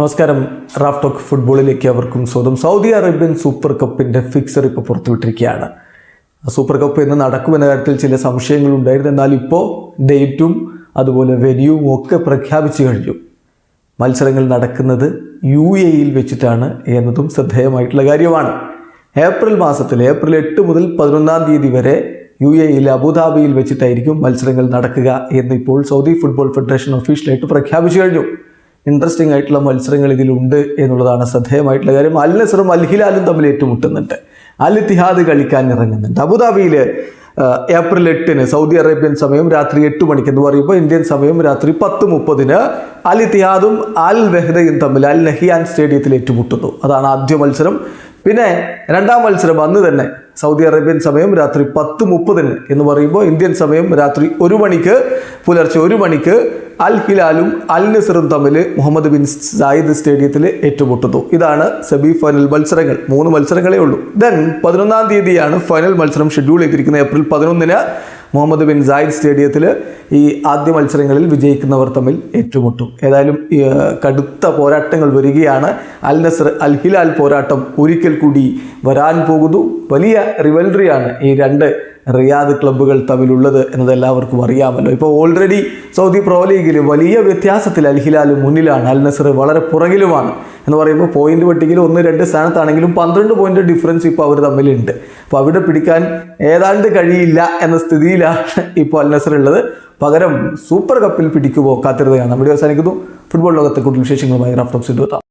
നമസ്കാരം. Raf talk ഫുട്ബോളിലേക്ക് അവർക്കും സ്വന്തം സൗദി അറേബ്യൻ സൂപ്പർ കപ്പിന്റെ ഫിക്സർ ഇപ്പോൾ പുറത്തുവിട്ടിരിക്കുകയാണ്. സൂപ്പർ കപ്പ് എന്ന് നടക്കുമെന്ന കാര്യത്തിൽ ചില സംശയങ്ങൾ ഉണ്ടായിരുന്നു. എന്നാൽ ഇപ്പോൾ ഡേറ്റും അതുപോലെ വെന്യൂവും ഒക്കെ പ്രഖ്യാപിച്ചു കഴിഞ്ഞു. മത്സരങ്ങൾ നടക്കുന്നത് യു എയിൽ വെച്ചിട്ടാണ് എന്നതും ശ്രദ്ധേയമായിട്ടുള്ള കാര്യമാണ്. ഏപ്രിൽ മാസത്തിൽ ഏപ്രിൽ എട്ട് മുതൽ പതിനൊന്നാം തീയതി വരെ യു എയിൽ അബുദാബിയിൽ വെച്ചിട്ടായിരിക്കും മത്സരങ്ങൾ നടക്കുക എന്ന് ഇപ്പോൾ സൗദി ഫുട്ബോൾ ഫെഡറേഷൻ ഒഫീഷ്യലായിട്ട് പ്രഖ്യാപിച്ചു കഴിഞ്ഞു. ഇൻട്രസ്റ്റിംഗ് ആയിട്ടുള്ള മത്സരങ്ങൾ ഇതിലുണ്ട് എന്നുള്ളതാണ് ശ്രദ്ധേയമായിട്ടുള്ള കാര്യം. അൽ നസറും അൽ ഹിലാലും തമ്മിൽ ഏറ്റുമുട്ടുന്നുണ്ട്. അൽ ഇത്തിഹാദ് കളിക്കാൻ ഇറങ്ങുന്നുണ്ട്. അബുദാബിയിൽ ഏപ്രിൽ എട്ടിന് സൗദി അറേബ്യൻ സമയം രാത്രി എട്ട് മണിക്ക് എന്ന് പറയുമ്പോൾ ഇന്ത്യൻ സമയം രാത്രി പത്ത് മുപ്പതിന് അൽ ഇത്തിഹാദും അൽ വെഹ്ദയും തമ്മിൽ അൽ നഹിയാൻ സ്റ്റേഡിയത്തിൽ ഏറ്റുമുട്ടുന്നു. അതാണ് ആദ്യ മത്സരം. പിന്നെ രണ്ടാം മത്സരം അന്ന് തന്നെ സൗദി അറേബ്യൻ സമയം രാത്രി പത്ത് മുപ്പതിന് എന്ന് പറയുമ്പോൾ ഇന്ത്യൻ സമയം രാത്രി ഒരു മണിക്ക് പുലർച്ചെ ഒരു മണിക്ക് അൽ ഹിലാലും അൽ നസറും തമ്മിൽ മുഹമ്മദ് ബിൻ സായിദ് സ്റ്റേഡിയത്തിൽ ഏറ്റുമുട്ടുന്നു. ഇതാണ് സെമി ഫൈനൽ മത്സരങ്ങൾ. മൂന്ന് മത്സരങ്ങളേ ഉള്ളൂ. ദെൻ പതിനൊന്നാം തീയതിയാണ് ഫൈനൽ മത്സരം ഷെഡ്യൂൾ ചെയ്തിരിക്കുന്നത്. ഏപ്രിൽ പതിനൊന്നിന് മുഹമ്മദ് ബിൻ സായിദ് സ്റ്റേഡിയത്തിൽ ഈ ആദ്യ മത്സരങ്ങളിൽ വിജയിക്കുന്നവർ തമ്മിൽ ഏറ്റുമുട്ടും. ഏതായാലും കടുത്ത പോരാട്ടങ്ങൾ വരികയാണ്. അൽ നസർ അൽ ഹിലാൽ പോരാട്ടം ഒരിക്കൽ കൂടി വരാൻ പോകുന്നു. വലിയ റിവൽറിയാണ് ഈ രണ്ട് റിയാദ് ക്ലബ്ബുകൾ തമ്മിലുള്ളത് എന്നത് എല്ലാവർക്കും അറിയാമല്ലോ. ഇപ്പോൾ ഓൾറെഡി സൗദി പ്രോ ലീഗിൽ വലിയ വ്യത്യാസത്തിൽ അൽ ഹിലാൽ മുന്നിലാണ്. അൽ നസർ വളരെ പുറകിലുമാണ്. എന്ന് പറയുമ്പോൾ പോയിന്റ് പട്ടികയിൽ ഒന്ന് രണ്ട് സ്ഥാനത്താണെങ്കിലും പന്ത്രണ്ട് പോയിന്റ് ഡിഫറൻസ് ഇപ്പോൾ അവർ തമ്മിലുണ്ട്. അപ്പോൾ അവിടെ പിടിക്കാൻ ഏതാണ്ട് കഴിയില്ല എന്ന സ്ഥിതിയിലാണ് ഇപ്പോൾ അൽ നസർ ഉള്ളത്. പകരം സൂപ്പർ കപ്പിൽ പിടിക്കുമോ കാത്തിരുന്നതാണ് നമ്മുടെ അവസാനിക്കുന്നു. ഫുട്ബോൾ ലോകത്തെ കൂടുതൽ വിശേഷങ്ങളുമായി എത്താം.